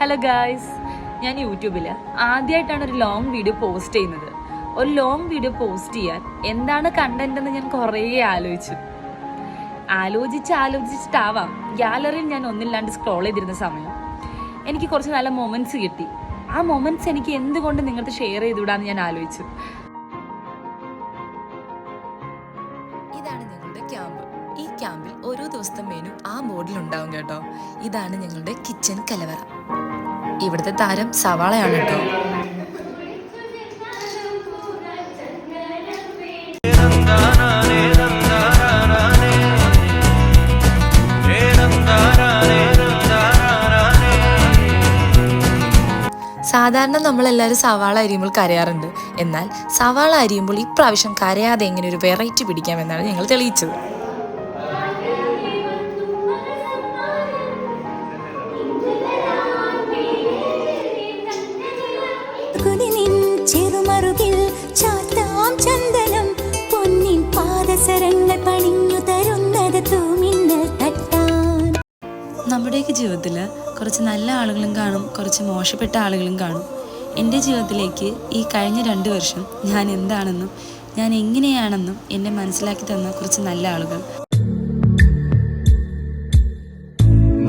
Hello guys ഞാൻ യൂട്യൂബിൽ ആദ്യമായിട്ടാണ് ഒരു ലോങ് വീഡിയോ പോസ്റ്റ് ചെയ്യുന്നത്. ഒരു ലോങ് വീഡിയോ പോസ്റ്റ് ചെയ്യാൻ എന്താണ് കണ്ടന്റ് എന്ന് ഞാൻ കുറേ ആലോചിച്ചു. ആലോചിച്ച് ആലോചിച്ചിട്ടാവാം. ഗ്യാലറിയിൽ ഞാൻ ഒന്നില്ലാണ്ട് സ്ക്രോൾ ചെയ്തിരുന്ന സമയം. എനിക്ക് കുറച്ച് നല്ല മൊമെന്റ്സ് കിട്ടി. ആ മൊമെന്റ്സ് എനിക്ക് എന്തുകൊണ്ട് നിങ്ങൾക്ക് ഷെയർ ചെയ്തുവിടാന്ന് ഞാൻ ആലോചിച്ചു. ഇതാണ് നിങ്ങളുടെ ക്യാമ്പ് ക്യാമ്പിൽ ഓരോ ദിവസത്തെ മെനു ആ ബോർഡിൽ ഉണ്ടാവും കേട്ടോ. ഇതാണ് ഞങ്ങളുടെ കിച്ചൺ കലവറ. ഇവിടുത്തെ താരം സവാളയാണ് കേട്ടോ. സാധാരണ നമ്മളെല്ലാവരും സവാള അരിയുമ്പോൾ കരയാറുണ്ട്. എന്നാൽ സവാള അരിയുമ്പോൾ ഇപ്രാവശ്യം കരയാതെ എങ്ങനെ ഒരു വെറൈറ്റി പിടിക്കാമെന്നാണ് ഞങ്ങൾ തെളിയിച്ചത്. ചെറുമറുകിൽ ചാത്താം ചന്ദനം. പൊന്നിൻ പാദസരങ്ങൾ പണിഞ്ഞു തരുന്നത് തൂമിന്നൽ തട്ടാൻ. നമ്മുടെയൊക്കെ ജീവിതത്തിൽ കുറച്ച് നല്ല ആളുകളും കാണും കുറച്ച് മോശപ്പെട്ട ആളുകളും കാണും. എന്റെ ജീവിതത്തിലേക്ക് ഈ കഴിഞ്ഞ രണ്ട് വർഷം ഞാൻ എന്താണെന്നും ഞാൻ എങ്ങനെയാണെന്നും എന്നെ മനസ്സിലാക്കി തന്ന കുറച്ച് നല്ല ആളുകൾ.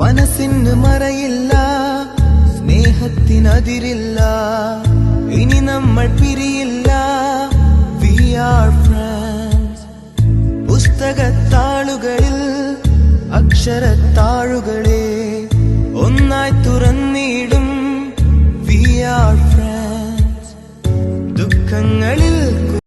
മനസ്സിന് മറയില്ല സ്നേഹത്തിനതിരില്ല. ഇനി നമ്മൾ പിരിയില്ല. വി ആർ ഫ്രണ്ട്സ് പുസ്തകത്താളുകളിൽ അക്ഷരത്താളുകളെ ഒന്നായി